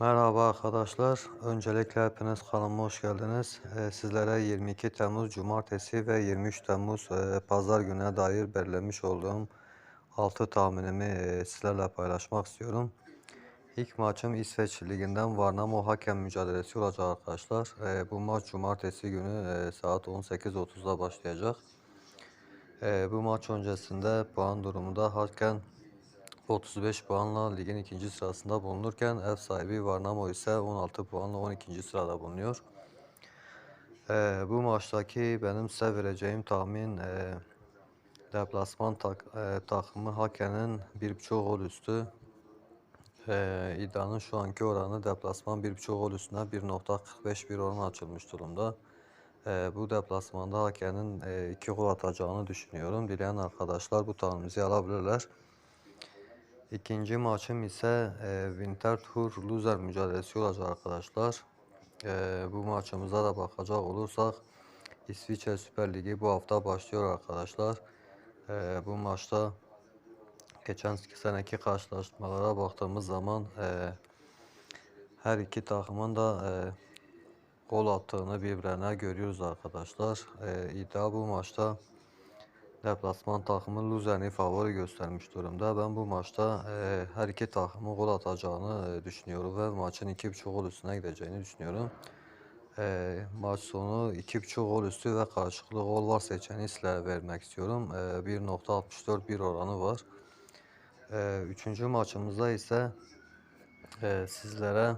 Merhaba arkadaşlar. Öncelikle hepiniz kanalıma hoş geldiniz. Ee, sizlere 22 Temmuz Cumartesi ve 23 Temmuz e, Pazar gününe dair belirlemiş olduğum 6 tahminimi e, sizlerle paylaşmak istiyorum. İlk maçım İsveç Ligi'nden Varnamo hakem mücadelesi olacak arkadaşlar. E, bu maç Cumartesi günü saat 18.30'da başlayacak. Bu maç öncesinde puan durumunda hakem 35 puanla ligin ikinci sırasında bulunurken ev sahibi Varnamo ise 16 puanla 12. sırada bulunuyor. Ee, bu maçtaki benim size vereceğim tahmin e, deplasman tak, e, takımı Haken'in 1.5 gol üstü. E, iddianın şu anki oranı deplasman 1.5 gol üstüne 1.45 bir oran açılmış durumda. E, bu deplasmanda Haken'in 2 e, gol atacağını düşünüyorum. Dileyen arkadaşlar bu tahminimizi alabilirler. İkinci maçım ise e, Winter Loser mücadelesi olacak arkadaşlar. E, bu maçımıza da bakacak olursak İsviçre Süper Ligi bu hafta başlıyor arkadaşlar. E, bu maçta geçen seneki karşılaşmalara baktığımız zaman e, her iki takımın da e, gol attığını birbirine görüyoruz arkadaşlar. E, iddia bu maçta Deplasman takımı Luzern'i favori göstermiş durumda. Ben bu maçta e, her iki takımın gol atacağını e, düşünüyorum ve maçın 2.5 gol üstüne gideceğini düşünüyorum. E, maç sonu 2.5 gol üstü ve karşılıklı gol var seçeneği sizlere vermek istiyorum. E, 1.64 bir oranı var. E, üçüncü maçımızda ise e, sizlere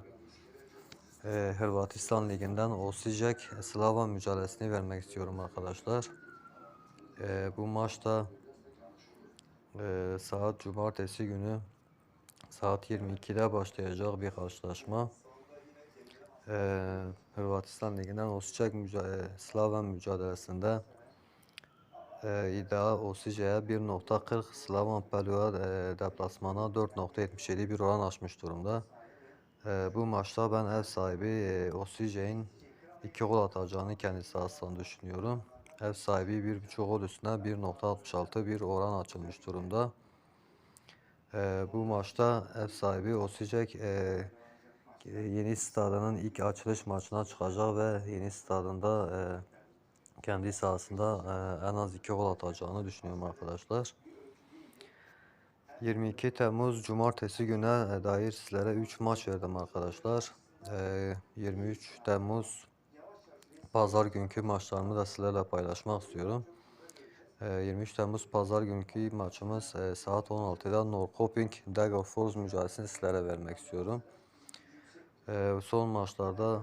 e, Hırvatistan Ligi'nden Osijek Slava mücadelesini vermek istiyorum arkadaşlar. E, bu maçta e, saat cumartesi günü saat 22'de başlayacak bir karşılaşma. E, Hırvatistan Ligi'nden Osijek mücadele, Slaven mücadelesinde e, iddia Osijek'e 1.40 Slavan Pelua e, deplasmana 4.77 bir oran açmış durumda. E, bu maçta ben ev sahibi e, Osijek'in 2 gol atacağını kendisi aslında düşünüyorum. Ev sahibi 1.5 gol üstüne 1.66 bir oran açılmış durumda. Ee, bu maçta ev sahibi Osijek e, yeni stadının ilk açılış maçına çıkacak ve yeni stadında e, kendi sahasında e, en az 2 gol atacağını düşünüyorum arkadaşlar. 22 Temmuz Cumartesi güne dair sizlere 3 maç verdim arkadaşlar. E, 23 Temmuz pazar günkü maçlarımı da sizlerle paylaşmak istiyorum. 23 ee, Temmuz pazar günkü maçımız e, saat 16'da Norrköping Dagger Force mücadelesini sizlere vermek istiyorum. Ee, son maçlarda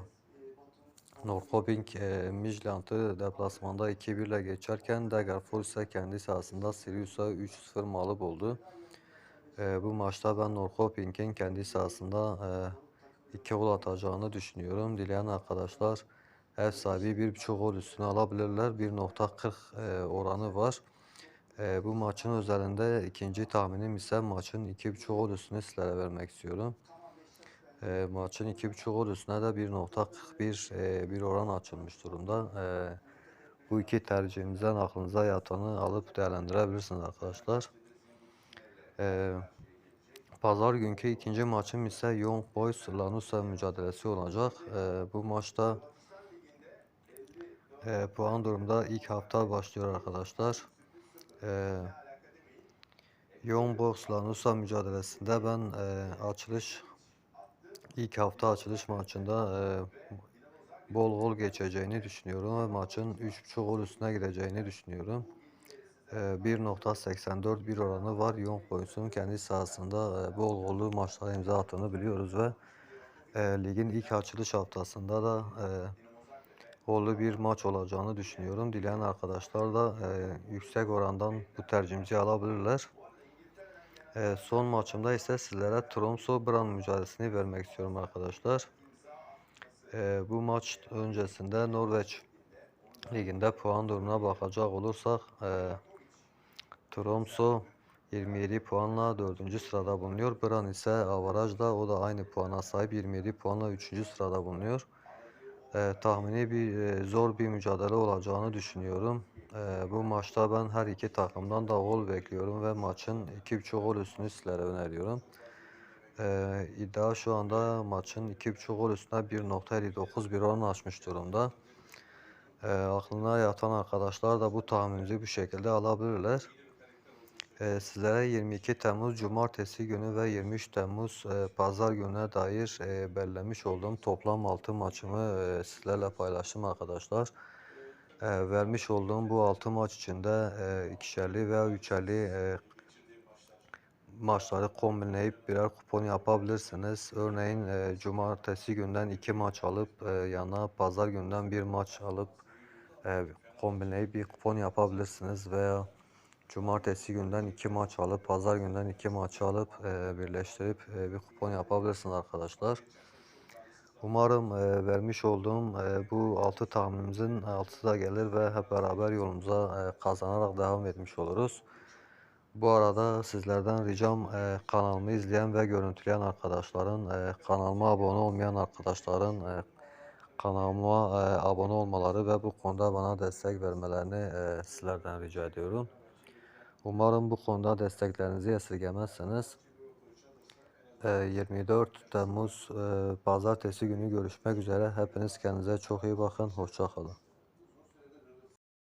Norrköping e, Midtjylland'ı deplasmanda 2-1 ile geçerken Degerfors ise kendi sahasında Sirius'a 3-0 mağlup oldu. Ee, bu maçta ben Norrköping'in kendi sahasında 2 e, gol atacağını düşünüyorum. Dileyen arkadaşlar ev sahibi bir buçuk gol üstüne alabilirler. 1.40 e, oranı var. E, bu maçın özelinde ikinci tahminim ise maçın iki buçuk gol üstüne sizlere vermek istiyorum. E, maçın iki buçuk gol üstüne de 1.41 e, bir oran açılmış durumda. E, bu iki tercihimizden aklınıza yatanı alıp değerlendirebilirsiniz arkadaşlar. Pazar günkü ikinci maçım ise Young Boys Lanus'a mücadelesi olacak. Bu maçta e, puan durumda ilk hafta başlıyor arkadaşlar. E, Yoğun Box'la Nusa mücadelesinde ben e, açılış ilk hafta açılış maçında e, bol gol geçeceğini düşünüyorum ve maçın 3.5 gol üstüne gideceğini düşünüyorum. E, 1.84 bir oranı var. Young Boys'un kendi sahasında e, bol golü maçlara imza attığını biliyoruz ve e, ligin ilk açılış haftasında da e, gollü bir maç olacağını düşünüyorum. Dileyen arkadaşlar da e, yüksek orandan bu tercihimizi alabilirler. E, son maçımda ise sizlere Tromso Brand mücadelesini vermek istiyorum arkadaşlar. E, bu maç öncesinde Norveç liginde puan durumuna bakacak olursak e, Tromso 27 puanla 4. sırada bulunuyor. Bran ise avarajda o da aynı puana sahip 27 puanla 3. sırada bulunuyor e, tahmini bir e, zor bir mücadele olacağını düşünüyorum. E, bu maçta ben her iki takımdan da gol bekliyorum ve maçın 2.5 gol üstünü sizlere öneriyorum. Ee, iddia şu anda maçın 2.5 gol üstüne 1.59 bir oran açmış durumda. Ee, aklına yatan arkadaşlar da bu tahminimizi bu şekilde alabilirler. Ee, sizlere 22 Temmuz Cumartesi günü ve 23 Temmuz e, Pazar gününe dair e, belirlemiş olduğum toplam 6 maçımı e, sizlerle paylaştım arkadaşlar. Vermiş olduğum bu 6 maç içinde ikişerli veya üçerli e, maçları kombinleyip birer kupon yapabilirsiniz. Örneğin cumartesi günden 2 maç alıp yanına pazar günden bir maç alıp kombinleyip bir kupon yapabilirsiniz veya cumartesi günden 2 maç alıp pazar günden 2 maç alıp e, birleştirip e, bir kupon yapabilirsiniz arkadaşlar. Umarım e, vermiş olduğum e, bu 6 tahminimizin 6'sı da gelir ve hep beraber yolumuza e, kazanarak devam etmiş oluruz. Bu arada sizlerden ricam e, kanalımı izleyen ve görüntüleyen arkadaşların, e, kanalıma abone olmayan arkadaşların e, kanalıma e, abone olmaları ve bu konuda bana destek vermelerini e, sizlerden rica ediyorum. Umarım bu konuda desteklerinizi esirgemezsiniz. E, 24 Temmuz e, Pazartesi günü görüşmek üzere. Hepiniz kendinize çok iyi bakın. Hoşça kalın.